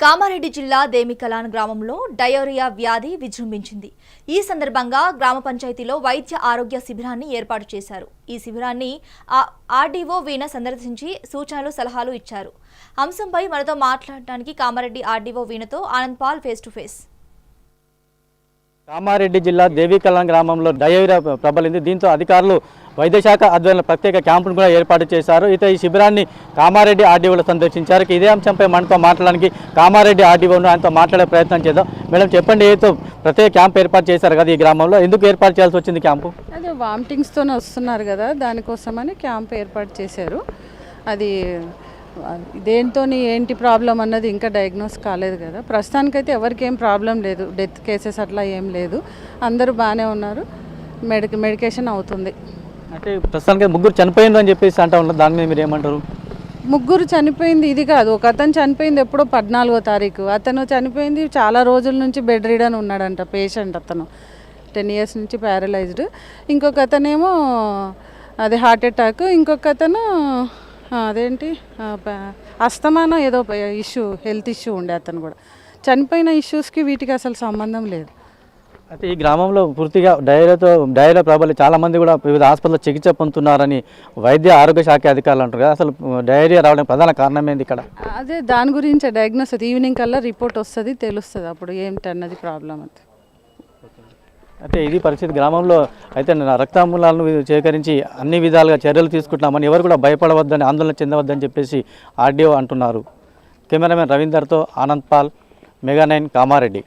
కామారెడ్డి జిల్లా దేమికలాన్ గ్రామంలో డయోరియా వ్యాధి విజృంభించింది. ఈ సందర్భంగా గ్రామ పంచాయతీలో వైద్య ఆరోగ్య శిబిరాన్ని ఏర్పాటు చేశారు. ఈ శిబిరాన్ని ఆ- ఆర్డీఓ వీణ సందర్శించి సూచనలు సలహాలు ఇచ్చారు. అంశంపై మనతో మాట్లాడడానికి Kamareddy RDO వీణతో Anand Paul face to face. Kamareddy జిల్లా దేవికలాన్ గ్రామంలో డయోరియా ప్రబలింది. దీంతో అధికారులు వైద్యశాఖ ఆధ్వర్యంలో ప్రత్యేక క్యాంపును కూడా ఏర్పాటు చేశారు. అయితే ఈ శిబిరాన్ని కామారెడ్డి ఆర్డీఓలు సందర్శించారు. ఇదే అంశంపై మనతో మాట్లాడడానికి కామారెడ్డి ఆర్డీఓను ఆయనతో మాట్లాడే ప్రయత్నం చేద్దాం. మేడం చెప్పండి ఏదో ప్రత్యేక క్యాంప్ ఏర్పాటు చేశారు కదా ఈ గ్రామంలో. ఎందుకు ఏర్పాటు చేయాల్సి వచ్చింది క్యాంపు? అదే వామిటింగ్స్తోనే వస్తున్నారు కదా దానికోసమని క్యాంప్ ఏర్పాటు చేశారు. అది దేంతో ఏంటి ప్రాబ్లం అన్నది ఇంకా డయాగ్నోస్ కాలేదు కదా. ప్రస్తుతానికైతే ఎవరికి ఏం ప్రాబ్లం లేదు. డెత్ కేసెస్ అట్లా ఏం లేదు. అందరూ బాగానే ఉన్నారు. మెడి మెడికేషన్ అవుతుంది. అంటే ప్రస్తుతానికి ముగ్గురు చనిపోయింది అని చెప్పేసి అంటా ఉన్నారు. దాని మీద మీరు ఏమంటారు? ముగ్గురు చనిపోయింది ఇది కాదు. ఒక అతను చనిపోయింది ఎప్పుడో పద్నాలుగో తారీఖు. అతను చనిపోయింది చాలా రోజుల నుంచి బెడ్ రీడ్ అని ఉన్నాడంట పేషెంట్ అతను. టెన్ ఇయర్స్ నుంచి ప్యారలైజ్డ్ ఇంకొక అతనేమో అది హార్ట్ అటాక్. ఇంకొక అతను అదేంటి అస్తమానం ఏదో ఇష్యూ హెల్త్ ఇష్యూ ఉండే అతను కూడా. చనిపోయిన ఇష్యూస్కి వీటికి అసలు సంబంధం లేదు. అయితే ఈ గ్రామంలో పూర్తిగా డైరియాతో డైరియా ప్రబలి చాలా మంది కూడా వివిధ హాస్పిటల్లో చికిత్స పొందుతున్నారని వైద్య ఆరోగ్య శాఖ అధికారులు అంటారు కదా. అసలు డైరియా రావడానికి ప్రధాన కారణం ఏంది ఇక్కడ? అదే దాని గురించి డయాగ్నోస్ ఈవినింగ్ కల్లా రిపోర్ట్ వస్తుంది తెలుస్తుంది. అప్పుడు ఏంటన్నది ప్రాబ్లం అంతే అయితే ఇది పరిస్థితి గ్రామంలో అయితే రక్తామూలాలను సేకరించి అన్ని విధాలుగా చర్యలు తీసుకుంటున్నామని ఎవరు కూడా భయపడవద్దని ఆందోళన చెందవద్దని చెప్పేసి ఆర్డీఓ అంటున్నారు. కెమెరామెన్ రవీందర్తో ఆనంద్ పాల్ మెగా నైన్ కామారెడ్డి.